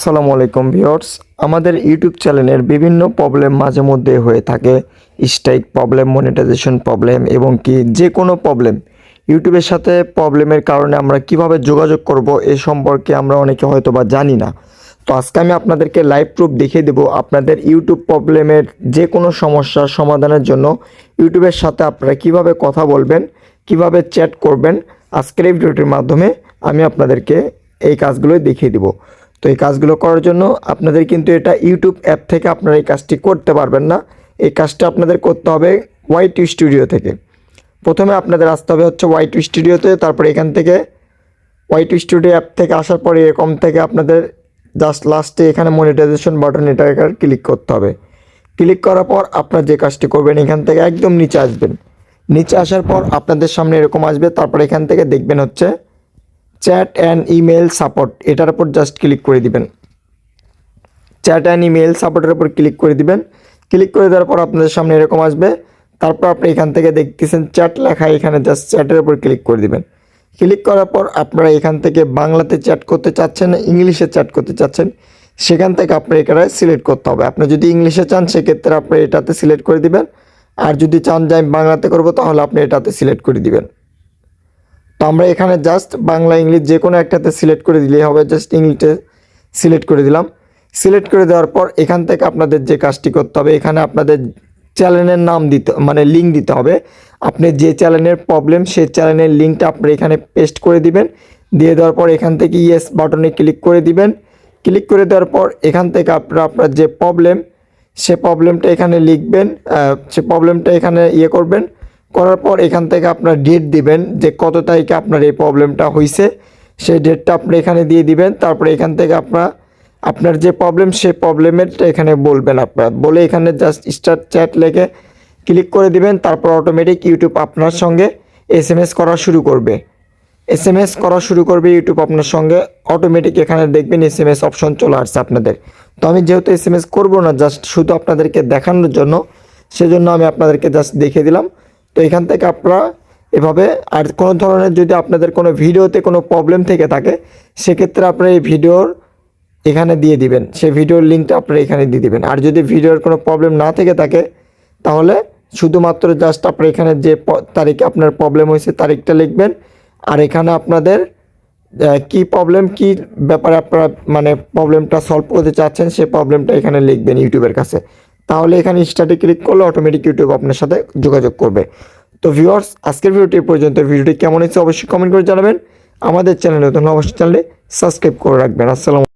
আসসালামু আলাইকুম ভিউয়ার্স। আমাদের ইউটিউব চ্যানেলের বিভিন্ন প্রবলেম মাঝে মধ্যে হয়ে থাকে। স্ট্রাইক প্রবলেম, মনিটাইজেশন প্রবলেম এবং কি যে কোনো প্রবলেম। ইউটিউবের সাথে প্রবলেমের কারণে আমরা কীভাবে যোগাযোগ করব এ সম্পর্কে আমরা অনেকে হয়তো বা জানি না। তো আজকে আমি আপনাদেরকে লাইভ প্রুফ দেখিয়ে দেবো আপনাদের ইউটিউব প্রবলেমের যে কোনো সমস্যার সমাধানের জন্য। ইউটিউবের সাথে আপনারা কীভাবে কথা বলবেন, কীভাবে চ্যাট করবেন, আজকের এই ভিডিওটির মাধ্যমে আমি আপনাদেরকে এই কাজগুলোই দেখিয়ে দিব। তো এই কাজগুলো করার জন্য আপনাদের কিন্তু এটা ইউটিউব অ্যাপ থেকে আপনারা এই কাজটি করতে পারবেন না। এই কাজটা আপনাদের করতে হবে ওয়াইট স্টুডিও থেকে। প্রথমে আপনাদের আসতে হবে হচ্ছে ওয়াইট স্টুডিওতে তারপরে এখান থেকে ওয়াইট স্টুডিও অ্যাপ থেকে আসার পরে এরকম থেকে আপনাদের জাস্ট লাস্টে এখানে মনিটাইজেশন বাটন এটা ক্লিক করতে হবে। ক্লিক করার পর আপনার যে কাজটি করবেন, এখান থেকে একদম নিচে আসবেন। নিচে আসার পর আপনাদের সামনে এরকম আসবে, তারপর এখান থেকে দেখবেন হচ্ছে চ্যাট অ্যান্ড ইমেল সাপোর্ট, এটার উপর জাস্ট ক্লিক করে দিবেন। চ্যাট অ্যান্ড ইমেল সাপোর্টের উপর ক্লিক করে দিবেন। ক্লিক করে দেওয়ার পর আপনাদের সামনে এরকম আসবে। তারপর আপনি এখান থেকে দেখতেছেন চ্যাট লেখা, এখানে জাস্ট চ্যাটের উপর ক্লিক করে দিবেন। ক্লিক করার পর আপনারা এখান থেকে বাংলাতে চ্যাট করতে চাচ্ছেন না ইংলিশে চ্যাট করতে চাচ্ছেন, সেখান থেকে আপনার এখানে সিলেক্ট করতে হবে। আপনি যদি ইংলিশে চান, সেক্ষেত্রে আপনি এটাতে সিলেক্ট করে দিবেন। আর যদি চান যে আমি বাংলাতে করব, তাহলে আপনি এটাতে সিলেক্ট করে দিবেন। তো আমরা এখানে জাস্ট বাংলা, ইংলিশ যে কোনো একটাতে সিলেক্ট করে দিলেই হবে। জাস্ট ইংলিশে সিলেক্ট করে দিলাম। সিলেক্ট করে দেওয়ার পর এখান থেকে আপনাদের যে কাজটি করতে হবে, এখানে আপনাদের চ্যানেলের নাম দিতে মানে লিঙ্ক দিতে হবে। আপনি যে চ্যানেলের প্রবলেম সেই চ্যানেলের লিঙ্কটা আপনি এখানে পেস্ট করে দিবেন। দিয়ে দেওয়ার পর এখান থেকে ইয়েস বাটনে ক্লিক করে দিবেন। ক্লিক করে দেওয়ার পর এখান থেকে আপনার আপনার যে প্রবলেম সে প্রবলেমটা এখানে লিখবেন সে প্রবলেমটা এখানে ইয়ে করবেন। করার পর এখান থেকে আপনার ডেট দিবেন যে কত তারিখে আপনার এই প্রবলেমটা হয়েছে সেই ডেটটা আপনি এখানে দিয়ে দিবেন। তারপরে এখান থেকে আপনার আপনার যে প্রবলেম সেই প্রবলেমেরটা এখানে বলবেন আপনার। বলে এখানে জাস্ট স্টার্ট চ্যাট লেখে ক্লিক করে দিবেন। তারপর অটোমেটিক ইউটিউব আপনার সঙ্গে এস এম এস করা শুরু করবে। এস এম এস করা শুরু করবে ইউটিউব আপনার সঙ্গে। অটোমেটিক এখানে দেখবেন এস এম এস অপশন চলে আসছে আপনাদের। তো আমি যেহেতু এস এম এস করব না জাস্ট শুধু আপনাদেরকে দেখানোর জন্য, সেজন্য আমি আপনাদেরকে জাস্ট দেখিয়ে দিলাম। তো এখান থেকে আপনারা এভাবে, আর কোনো ধরনের যদি আপনাদের কোনো ভিডিওতে কোনো প্রবলেম থেকে থাকে, সেক্ষেত্রে আপনারা এই ভিডিওর এখানে দিয়ে দিবেন। সেই ভিডিওর লিঙ্কটা আপনারা এখানে দিয়ে দিবেন। আর যদি ভিডিওর কোনো প্রবলেম না থেকে থাকে, তাহলে শুধুমাত্র জাস্ট আপনার এখানে যে তারিখে আপনার প্রবলেম হয়েছে, তারিখটা লিখবেন। আর এখানে আপনাদের কি প্রবলেম কি ব্যাপারে আপনারা মানে প্রবলেমটা সলভ করতে চাচ্ছেন সেই প্রবলেমটা এখানে লিখবেন ইউটিউবের কাছে। তাহলে এখানে স্টার্টে ক্লিক করলে অটোমেটিক ইউটিউব আপনার সাথে যোগাযোগ করবে। তো ভিউয়ার্স আজকের ভিডিওটি পর্যন্ত। ভিডিওটি কেমন হয়েছে অবশ্যই কমেন্ট করে জানাবেন। আমাদের চ্যানেলে নতুন অবশ্যই চ্যানেলে সাবস্ক্রাইব করে রাখবেন। আসসালাম